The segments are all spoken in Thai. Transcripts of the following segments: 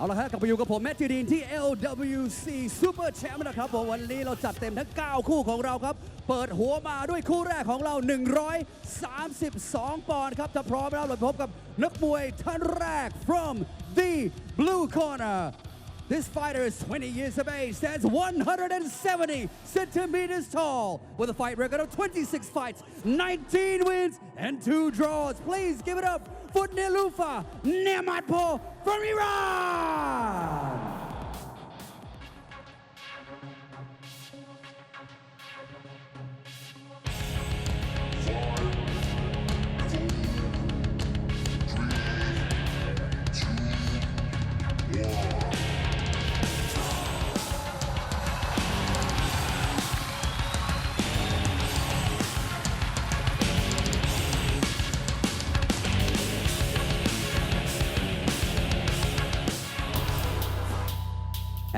เอาละครับกลับไปอยู่กับผมแมทธิวดีนที่ LWC Super Champ นะครับผมวันนี้เราจัดเต็มทั้ง 9 คู่ของเราครับ เปิดหัวมาด้วยคู่แรกของเรา 132 ปอนด์ครับถ้าพร้อมแล้วเราพบกับนักมวยท่านแรก from the blue corner This fighter is 20 years of age, stands 170 centimeters tall, with a fight record of 26 fights, 19 wins, and 2 draws. Please give it up for Nilufa Nematpo from Iran!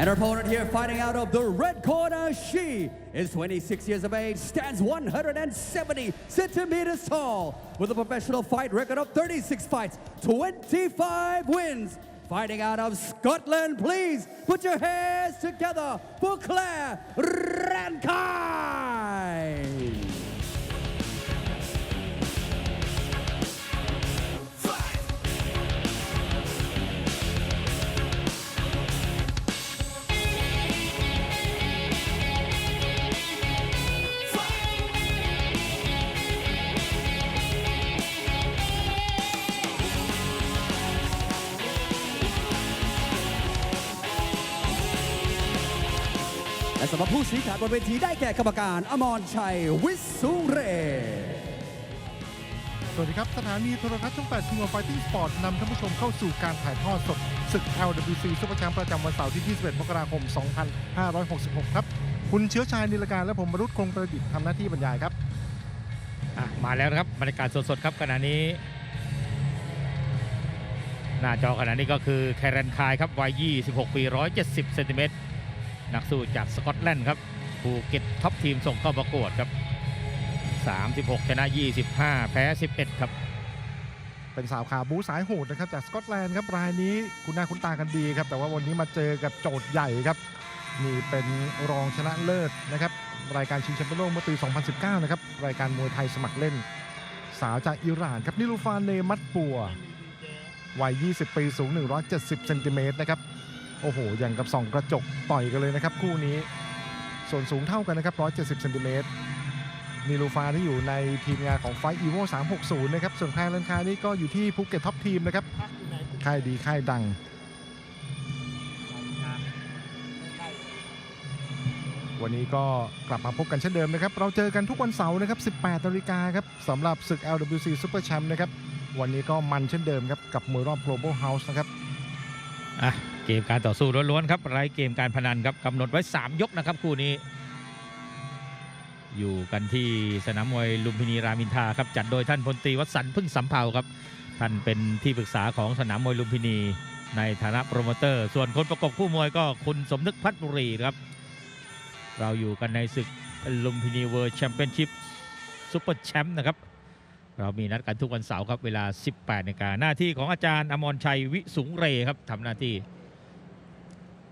Our opponent here fighting out of the red corner, she is 26 years of age, stands 170 centimeters tall, with a professional fight record of 36 fights, 25 wins. Fighting out of Scotland, please put your hands together for Claire Rankai. ผู้ชี้ขาดบนเวทีได้แก่กรรมการอมรชัยวิสุเรสวัสดีครับ สถานีโทรทัศน์ช่อง8 King of Fighting Sport นำท่านผู้ชมเข้าสู่การถ่ายทอดสดศึก LWC ซุปเปอร์แชมป์ประจำวันเสาร์ที่ 21 มกราคม 2566 ครับ คุณเชื้อชายนิลการและผมมรุษคงประดิษฐ์ทำหน้าที่บรรยายครับอะมาแล้วนะครับบรรยากาศสดๆครับขณะนี้ หน้าจอขณะนี้ก็คือแคเรนคายครับวัย 26 ปี 170 เซนติเมตร นักสู้จากสกอตแลนด์ครับภูเก็ตท็อปทีมส่งเข้าประกวดครับ 36 ชนะ 25 แพ้ 11 ครับ เป็นสาวขาบูสายโหดนะครับจากสกอตแลนด์ครับรายนี้คุณหน้าคุณตากันดีครับ แต่ว่าวันนี้มาเจอกับโจทย์ใหญ่ครับ นี่เป็นรองชนะเลิศนะครับ รายการชิงแชมป์โลกเมื่อปี 2019 นะครับ รายการมวยไทยสมัครเล่น สาวจากอิหร่านครับนิลูฟานเนมัตปัววัย 20 ปีสูง 170 เซนติเมตรนะครับ โอ้โหอย่างกับส่องกระจกต่อยกันเลยนะครับคู่นี้ ส่วนสูงเท่ากันนะครับ 170เซนติเมตรนิลูฟาที่อยู่ในทีมงานของไฟอีโว360 นะครับ ส่วนแพรลันคานี่ก็อยู่ที่ภูเก็ตท็อปทีมนะครับ ค่ายดีค่ายดัง วันนี้ก็กลับมาพบกันเช่นเดิมนะครับ เราเจอกันทุกวันเสาร์นะครับ 18นาฬิกาครับสำหรับศึก LWC Super Champ นะครับ วันนี้ก็มันเช่นเดิมครับ กับมวยรอบ Global House นะครับ อะ มการต่อสู้ล้วนๆครับไร้เกมการพนันครับกำหนดไว้ 3 ยกนะครับคู่นี้ อยู่กันที่สนามมวยลุมพินีรามินทาครับจัดโดยท่านพลตรีวสันพึ่งสำเภาครับ ท่านเป็นที่ปรึกษาของสนามมวยลุมพินี ในฐานะโปรโมเตอร์ ส่วนคนประกบคู่มวยก็คุณสมนึกพัฒน์บุรีครับ เราอยู่กันในศึกลุมพินีเวิร์แชมเปี้ยนชิพซูเปอร์แชมป์นะครับเรามีนัดกันทุกวันเสาร์ครับ เวลา 18นาฬิกาหน้าที่ของอาจารย์อมรชัยวิสุงเรครับทำหน้าที่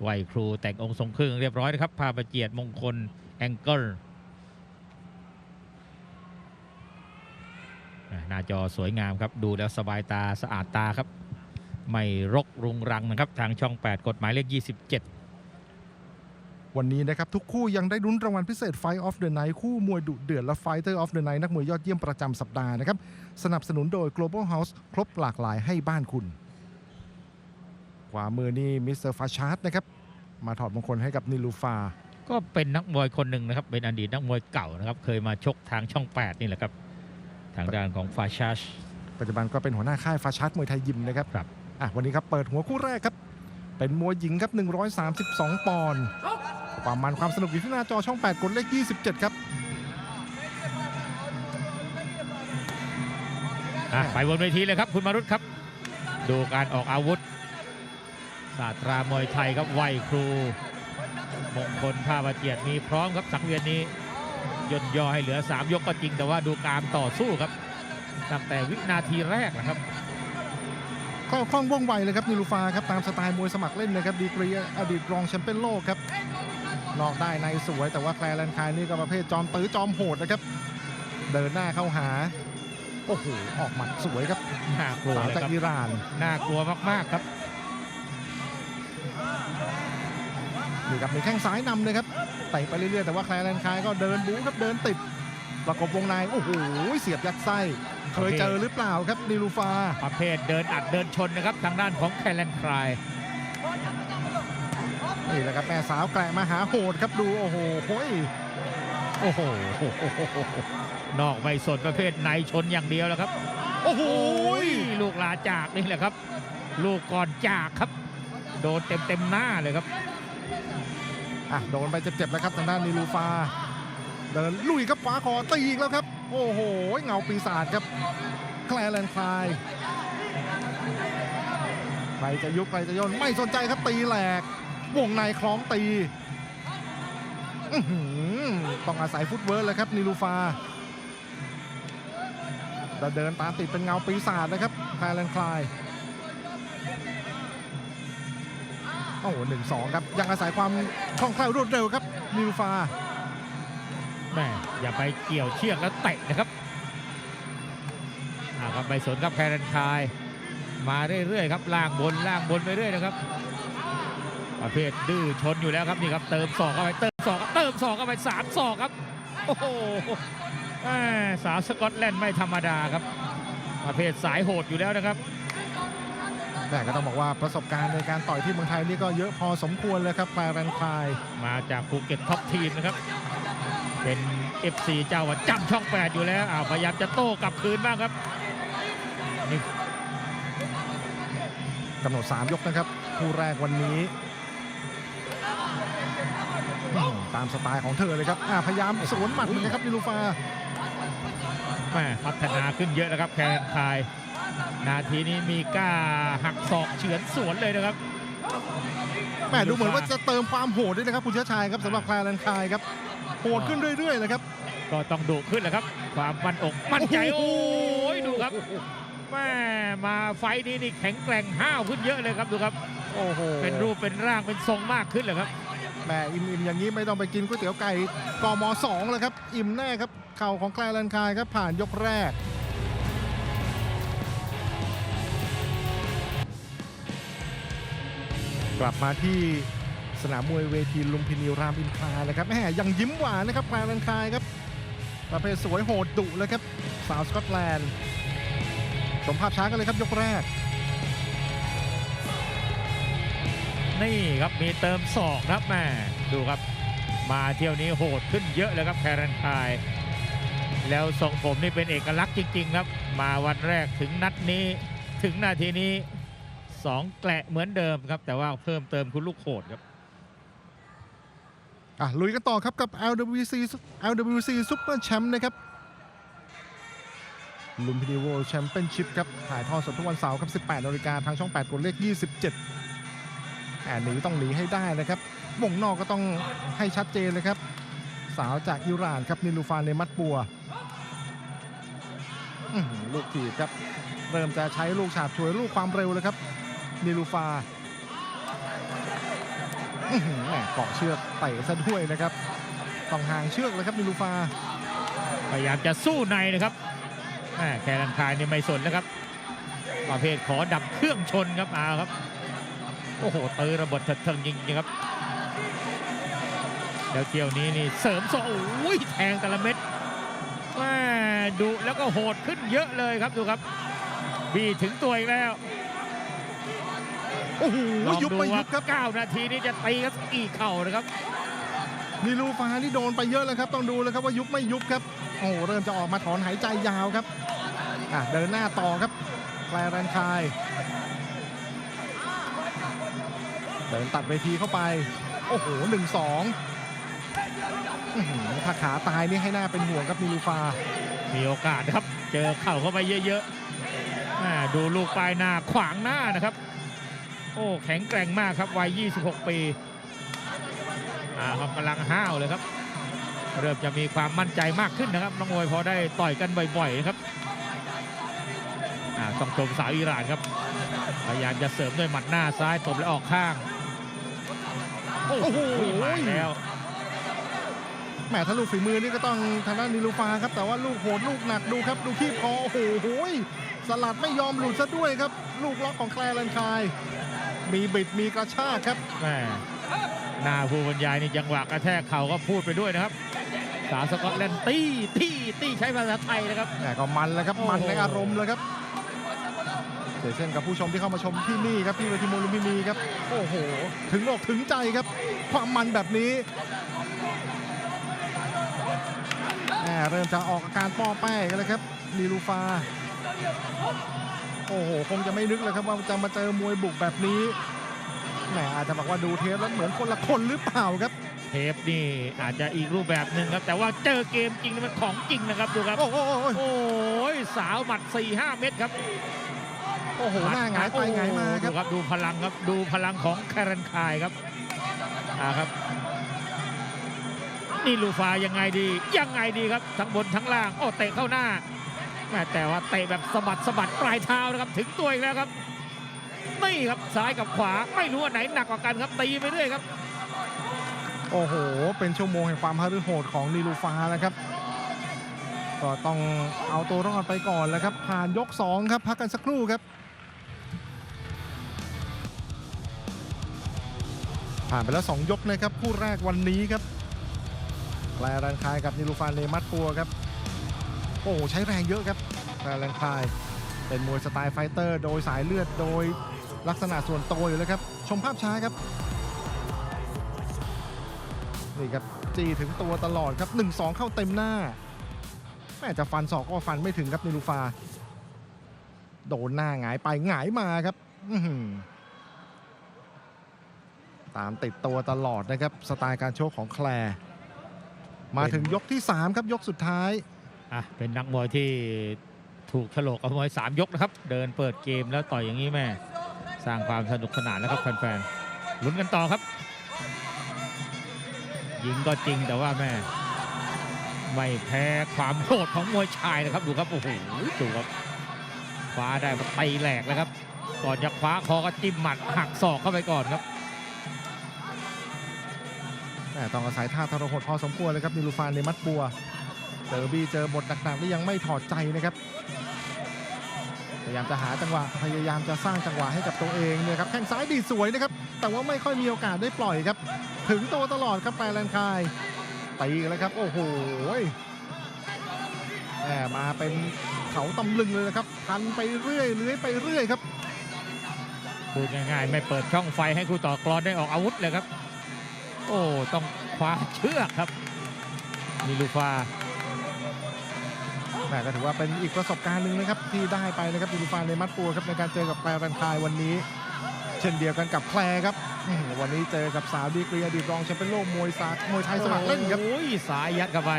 ไหวครูแต่งองค์ทรงเครื่องเรียบร้อยนะครับพาประเจียดมงคลแองเกิลหน้าจอสวยงามครับ ดูแล้วสบายตาสะอาดตาครับ ไม่รกรุงรังนะครับ ทางช่อง 8 กฎหมายเลข 27 วันนี้นะครับ ทุกคู่ยังได้ลุ้นรางวัลพิเศษ Fight of the Night คู่มวยดุเดือดและ Fighter of the Night นักมวยยอดเยี่ยมประจำสัปดาห์นะครับ สนับสนุนโดย Global House ครบหลากหลายให้บ้านคุณ ขวามือนี่มิสเตอร์ฟาชาร์ดนะครับ มาถอดมงคลให้กับนิลูฟา ก็เป็นนักมวยคนหนึ่งนะครับ เป็นอดีตนักมวยเก่านะครับ เคยมาชกทางช่อง 8 นี่แหละครับ ทางด้านของฟาชาชปัจจุบันก็เป็นหัวหน้าค่ายฟาชาร์ดมวยไทยยิมนะครับครับอะวันนี้ครับเปิดหัวคู่แรกครับ เป็นมวยหญิงครับ 132 ปอนด์ความมันความสนุกอยู่ที่หน้าจอช่อง 8 กดเลข 27 ครับอะไปบนเวทีเลยครับคุณมารุตครับ ดูการออกอาวุธ ศาสตรามวยไทยครับไหวครู มงคลผ้าประเจียดมีพร้อมครับสังเวียนนี้ย่นย่อให้เหลือ 3 ยกก็จริงแต่ว่าดูการต่อสู้ครับ ตั้งแต่วินาทีแรกนะครับคล่องคล่องว่องไวเลยครับนิลูฟาครับตามสไตล์มวยสมัครเล่นนะครับดีกรีอดีตรองแชมเปี้ยนโลกครับนอกได้ในสวยแต่ว่าแคลร์แลนคายนี่ก็ประเภทจอมตื้อจอมโหดนะครับ เดินหน้าเข้าหา โอ้โหออกหมัดสวยครับน่ากลัวสาวเลยจากครับอิหร่านน่ากลัวมากๆครับ นี่ครับมีแข้งซ้ายนำเลยครับเตะไปเรื่อยๆแต่ว่าแคลร์แลนคายก็เดินบู๊ครับเดินติด ประกบวงในโอ้โหเสียบยัดไส้ เคยเจอหรือเปล่าครับนิลูฟาประเภทเดินอัดเดินชนนะครับทางด้านของแคลนคลายนี่แหละครับแม่สาวแกละมาหาโหดครับดูโอ้โหโอ้ยโอ้โหนอกไม่สนประเภทในชนอย่างเดียวแล้วครับ โอ้โหลูกลาจากนี่แหละครับ ลูกก่อนจากครับ โดนเต็มเต็มๆหน้าเลยครับอะโดนไปเจ็บๆแล้วครับทางด้านนิลูฟาเดินลุยครับขวาคอตีอีกแล้วครับ โอ้โหเงาปีศาจครับแคลร์แลนคลายใครจะยุบใครจะย่นไม่สนใจครับตีแหลก วงในคล้องตีหือต้องอาศัยฟุตเวิร์กเลยครับนิลูฟาจะเดินตามติดเป็นเงาปีศาจนะครับแคลร์แลนคลาย โอ้โหหนึ่งสองครับ ยังอาศัยความคล่องแคล่วรวดเร็วครับนิลูฟาแม่อย่าไปเกี่ยวเชือกแล้วเตะนะครับอ่าครับไปสนครับแครนคาย มาเรื่อยๆครับล่างบนล่างบนไปเรื่อยนะครับ ประเภทดื้อชนอยู่แล้วครับนี่ครับเติมศอกเข้าไปเติมศอกเติมศอกเข้าไปสามศอกครับโอ้โหแม่สาวสกอตแลนด์ไม่ธรรมดาครับ ประเภทสายโหดอยู่แล้วนะครับ แต่ก็ต้องบอกว่าประสบการณ์ในการต่อยที่เมืองไทยนี่ก็เยอะพอสมควรเลยครับแคลร์แรนคลาย มาจากภูเก็ตท็อปทีมนะครับ เป็น FC เจ้าว่าจำช่องแปดอยู่แล้วอ้าวพยายามจะโต้กลับคืนบ้างครับนี่กำหนด 3 ยกนะครับ คู่แรกวันนี้อื้อหือตามสไตล์ของเธอเลยครับอ่าพยายามสวนหมัดเหมือนกันครับนิลูฟาแม่พัฒนาขึ้นเยอะนะครับแคร์คาย นาทีนี้มีกล้าหักศอกเฉือนสวนเลยนะครับแหม่ดูเหมือนว่าจะเติมความโหดด้วยนะครับ คุณเชื้อชายครับสำหรับแคลร์แรนคลายครับโหดขึ้นเรื่อยๆเลยครับ ก็ต้องดุขึ้นแหละครับ ความมั่นอกมั่นใจโอ้โอ้โหยดูครับแม่มาไฟต์นี้นี่แข็งแกร่งห้าวขึ้นเยอะเลยครับดูครับโอ้โหเป็นรูปเป็นร่างเป็นทรงมากขึ้นเลยครับแหม่อิ่มๆอย่างนี้ไม่ต้องไปกินก๋วยเตี๋ยวไก่กมสองเลยครับ อิ่มแน่ครับเข่าของแคลร์แรนคลายครับผ่านยกแรก กลับมาที่สนามมวยเวทีลุมพินีรามอินทราเลยครับแหมยังยิ้มหวานนะครับแคลร์แรนคายครับประเภทสวยโหดดุเลยครับสาวสกอตแลนด์ชมภาพช้ากันเลยครับยกแรก นี่ครับมีเติมศอกครับแม่ดูครับ มาเที่ยวนี้โหดขึ้นเยอะเลยครับแครันคาย แล้วทรงผมนี่เป็นเอกลักษณ์จริง ๆ ครับ มาวันแรกถึงนัดนี้ถึงนาทีนี้ สองแกละเหมือนเดิมครับ แต่ว่าเพิ่มเติมคุณลูกโหดครับอะลุยกันต่อครับกับ LWC LWC Super Champ นะครับลุมพินี World Championship ครับ ถ่ายทอดสดทุกวันเสาร์ครับ 18นาฬิกาทางช่อง 8กดเลข 27แอนหนีต้องหนีให้ได้นะครับวงนอกก็ต้องให้ชัดเจนเลยครับ สาวจากอิหร่านครับนิลูฟานเนมัตบัวลูกถีบครับ เริ่มจะใช้ลูกฉาบฉวยลูกความเร็วเลยครับ นิลูฟาแหม่เกาะเชือกเตะซะด้วยนะครับต้องห่างเชือกเลยครับนิลูฟาพยายามจะสู้ในนะครับแม่แครันคายนี่ไม่สนนะครับ ประเภทขอดับเครื่องชนครับอาครับ โอ้โหเตอระเบิดเถิดเทิงจริงๆครับแล้วเที่ยวนี้นี่เสริมโซ่โอ้ยแทงแต่ละเม็ดแม่ดุแล้วก็โหดขึ้นเยอะเลยครับดูครับ บีถึงตัวอีกแล้ว โอ้โหลองยุบดูไปยุว่าบครับ9นาทีนี้จะตีกันสักกี่เข่านะครับนิลูฟานี่โดนไปเยอะเลยครับ ต้องดูเลยครับว่ายุบไม่ยุบครับโอ้โหเริ่มจะออกมาถอนหายใจยาวครับอะเดินหน้าต่อครับแคลร์แรนคายเดินตัดเวทีเข้าไป โอ้โหหนึ่งสองอื้อหือถ้าขาตายนี่ให้หน้าเป็นห่วงครับนิลูฟา มีโอกาสครับ เจอเข่าเข้าไปเยอะๆแม่ดูลูกปลายหน้าขวางหน้านะครับ โอ้แข็งแกร่งมากครับวัย 26 ปีอ่าครับกำลังห้าวเลยครับ เริ่มจะมีความมั่นใจมากขึ้นนะครับน้องมวยพอได้ต่อยกันบ่อยๆนะครับอ่าต้องชมสาวอิหร่านครับพยายามจะเสริมด้วยหมัดหน้าซ้ายตบแล้วออกข้างโอ้โหมาแล้วแหมถ้าลูกฝีมือนี่ก็ต้องทางด้านนิลูฟาครับ แต่ว่าลูกโหดลูกหนักดูครับ ดูขี้คอโอ้โหสลัดไม่ยอมหลุดซะด้วยครับ ลูกล็อกของแคลรันคาย มีบิดมีกระชากครับแม่หน้าผู้บรรยายนี่จังหวะกระแทกเข่าก็พูดไปด้วยนะครับ สาวสกอตแลนด์ตี้ตี้ตี้ใช้ภาษาไทยนะครับแต่ก็มันแล้วครับโอ้โหมันในอารมณ์เลยครับเช่นเช่นกับผู้ชมที่เข้ามาชมที่นี่ครับที่เวทีมวยลุมพินีครับโอ้โห ถึงอกถึงใจครับ ความมันแบบนี้แหมเริ่มจะออกอาการป้อแป้กันแล้วครับนีลูฟา โอ้โห คงจะไม่นึกเลยครับว่าจะมาเจอมวยบุกแบบนี้แหมอาจจะบอกว่าดูเทปแล้วเหมือนคนละคนหรือเปล่าครับ เทปนี่อาจจะอีกรูปแบบหนึ่งครับ แต่ว่าเจอเกมจริงนี่มันของจริงนะครับดูครับ โอ้โหโอ้ยสาวหมัด 4-5 เม็ดครับโอ้โหหน้าหงายไปหงายมาคดูรับครับ ดูพลังครับดูพลังของแครันคายครับอ่าครับ นี่ลูฟายังไงดียังไงดีครับทั้งบนทั้งล่างโอ้เตะเข้าหน้า แม่แต่ว่าเตะแบบสะบัดสะบัดปลายเท้านะครับถึงตัวอีกแล้วครับนี่ครับซ้ายกับขวาไม่รู้ว่าไหนหนักกว่ากันครับตีไปเรื่อยครับ โอ้โห เป็นชั่วโมงแห่งความฮารือโหดของนีลูฟาแล้วครับ ก็ต้องเอาตัวรอดไปก่อนแล้วครับ ผ่านยก 2 ครับพักกันสักครู่ครับผ่านไปแล้ว 2 ยกนะครับ คู่แรกวันนี้ครับแกลรันคายกับนิลูฟานเลมัตปัวครับ โอ้โหใช้แรงเยอะครับแกลรันคาย เป็นมวยสไตล์ไฟเตอร์ โดยสายเลือดโดยลักษณะส่วนตัวอยู่แล้วครับ ชมภาพช้าครับ นี่ครับ จีถึงตัวตลอดครับ 1-2 เข้าเต็มหน้า แม่จะฟันศอกก็ฟันไม่ถึงครับนิลูฟา โดนหน้าหงายไปหงายมาครับตามติดตัวตลอดนะครับ สไตล์การโชคของแคลร์มาถึงยกที่ 3 ครับยกสุดท้าย อะเป็นนักมวยที่ถูกฉลกเอามวยสามยกนะครับ เดินเปิดเกมแล้วต่อยอย่างนี้แม่ สร้างความสนุกสนานแล้วครับแฟนๆลุ้นกันต่อครับ ยิงก็จริงแต่ว่าแม่ ไม่แพ้ความโหดของมวยชายนะครับดูครับโอ้โหดูครับคว้าได้ตีแหลกแล้วครับ ก่อนจะคว้าคอก็จิ้มหมัดหักศอกเข้าไปก่อนครับแต่ต้องอาศัยท่าทรหดพอสมควรเลยครับนิลูฟานในมัดบัว เจอบี้เจอบทหนักๆนี่ยังไม่ถอดใจนะครับพยายามจะหาจังหวะพยายามจะสร้างจังหวะให้กับตัวเองเนี่ยครับแข้งซ้ายดีสวยนะครับแต่ว่าไม่ค่อยมีโอกาสได้ปล่อยครับ ถึงตัวตลอดครับแปรแลนคายตีกแล้วครับ โอ้โหแหมมาเป็นเขาตำลึงเลยนะครับพันไปเรื่อยเลื้อยไปเรื่อยครับพูดง่ายๆ ไม่เปิดช่องไฟให้คู่ต่อกรอได้ออกอาวุธเลยครับ โอ้ต้องคว้าเชือกครับนิลูฟา แหมก็ถือว่าเป็นอีกประสบการณ์หนึ่งนะครับที่ได้ไปนะครับดิลูฟานในมัดปัวครับในการเจอกับแปรแรนคายวันนี้ เช่นเดียวกันกับแคลร์ครับอื้อหือวันนี้เจอกับสาวดีกรีอดีตรองแชมเปี้ยนโลกมวยสากมวยไทยสมัครเล่นครับโอ้ยสายยัดเข้าไป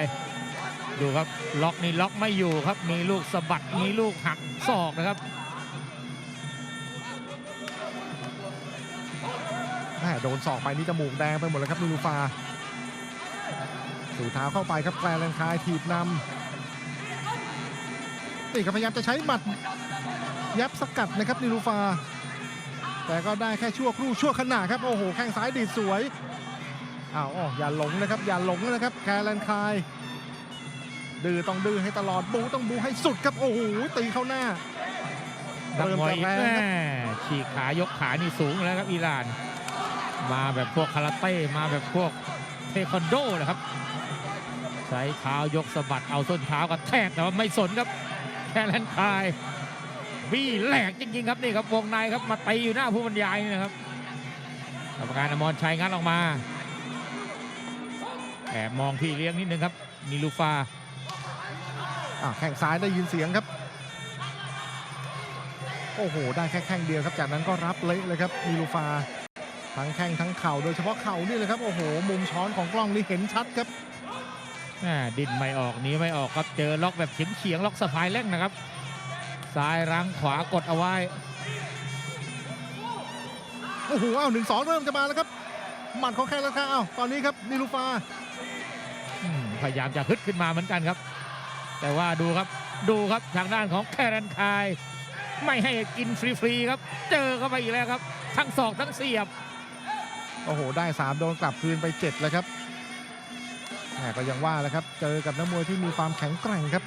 ดูครับล็อกนี่ล็อกไม่อยู่ครับ มีลูกสะบัดมีลูกหักศอกนะครับแหมโดนศอกไปนี่จมูกแดงไปหมดแล้วครับนิลูฟาสู่เท้าเข้าไปครับแปรแรนคายถีบนำ นี่ก็พยายามจะใช้หมัด ยับสกัดนะครับนิลูฟา แต่ก็ได้แค่ชั่วครู่ชั่วขณะครับ โอ้โห แข้งซ้ายดีดสวยอ้าวอ้ออย่าหลงนะครับ อย่าหลงนะครับ แคลนคาย ดื้อต้องดื้อให้ตลอด บูต้องบูให้สุดครับ โอ้โห ตีเข้าหน้านักเริ่มมวยจะแรงแม่ครับฉีกขายกขานี่สูงแล้วครับอิหร่าน มาแบบพวกคาราเต้มาแบบพวกเทควันโดนะครับ ใช้เท้ายกสะบัดเอาส้นเท้ากระแทกแต่ว่าไม่สนครับ แค่แลนคายบี้แหลกจริงๆครับนี่ครับวงในครับมาตีอยู่หน้าผู้บรรยายนี่นะครับกรรมการอมรชัยงัดออกมาแอบมองพี่เลี้ยงนิดนึงครับนิลูฟาแข้งซ้ายได้ยินเสียงครับ โอ้โห ได้แค่แข้งเดียวครับ จากนั้นก็รับเละเลยครับมีลูฟา ทั้งแข้งทั้งเข่าโดยเฉพาะเข่านี่เลยครับ โอ้โห มุมช้อนของกล้องนี่เห็นชัดครับ ดินไม่ออกหนี้ไม่ออกครับเจอล็อกแบบเฉียงเฉียงๆล็อกสะพายแร่งนะครับซ้ายรั้งขวากดเอาไว้โอ้โหอ้าวหนึ่งสองเริ่มจะมาแล้วครับหมัดของแข้งแล้วครับอ้าวตอนนี้ครับนิลูฟาอืมพยายามจะฮึดขึ้นมาเหมือนกันครับ แต่ว่าดูครับดูครับทางด้านของแครันคาย ไม่ให้กินฟรีๆครับ เจอเข้าไปอีกแล้วครับ ทั้งศอกทั้งเสียบ โอ้โห ได้ 3 โดนกลับคืนไป 7 แล้วครับแหม ก็ยังว่าแหล้วครับ เจอกับนักมวยที่มีความแข็งแกร่งครับ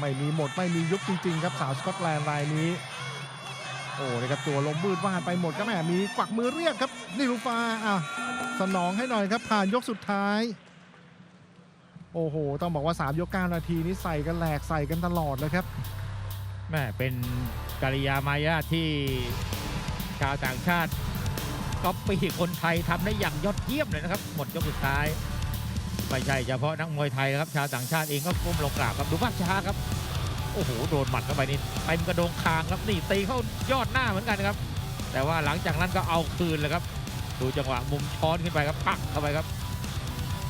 ไม่มีหมดไม่มียุบจริงๆครับสาวสกอตแลนด์รายนี้ โอ้นะครับตัวลมบืดว่านไปหมดก็แหมมีกวักมือเรียกครับนิรูฟาอะสนองให้หน่อยครับ ผ่านยกสุดท้าย โอ้โห ต้องบอกว่า 3 ยก 9 นาทีนี้ใส่กันแหลกใส่กันตลอดเลยครับแม่เป็นกริยามายาที่ชาวต่างชาติ ก๊อปปี้คนไทยทำได้อย่างยอดเยี่ยมเลยนะครับ หมดยกสุดท้าย ไม่ใช่เฉพาะนักมวยไทยนะครับชาวต่างชาติเองก็ก้มลงกราบครับดูภาพช้าครับ โอ้โหโดนหมัดเข้าไปนี่เต็มกระโดงคางครับนี่ตีเข้ายอดหน้าเหมือนกันครับ แต่ว่าหลังจากนั้นก็เอาคืนเลยครับ ดูจังหวะมุมช้อนขึ้นไปครับปักเข้าไปครับ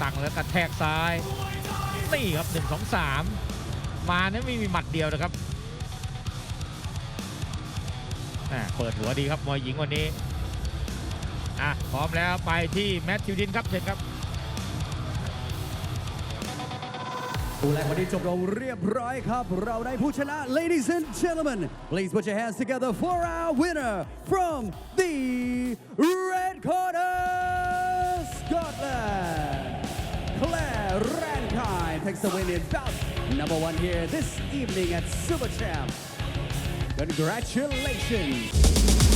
ตั้งแล้วกระแทกซ้ายนี่ครับหนึ่งสองสามมาเนี่ยไม่มีหมัดเดียวนะครับเปิดหัวดีครับมวยหญิงวันนี้ อะพร้อมแล้วไปที่แมทธิวดินครับเชิญครับคู่แรกวันนี้จบลงเรียบร้อยครับ เราได้ผู้ชนะ ladies and gentlemen please put your hands together for our winner from the red corner Scotland Claire Rankine takes the win in bout number one here this evening at Super Champ congratulations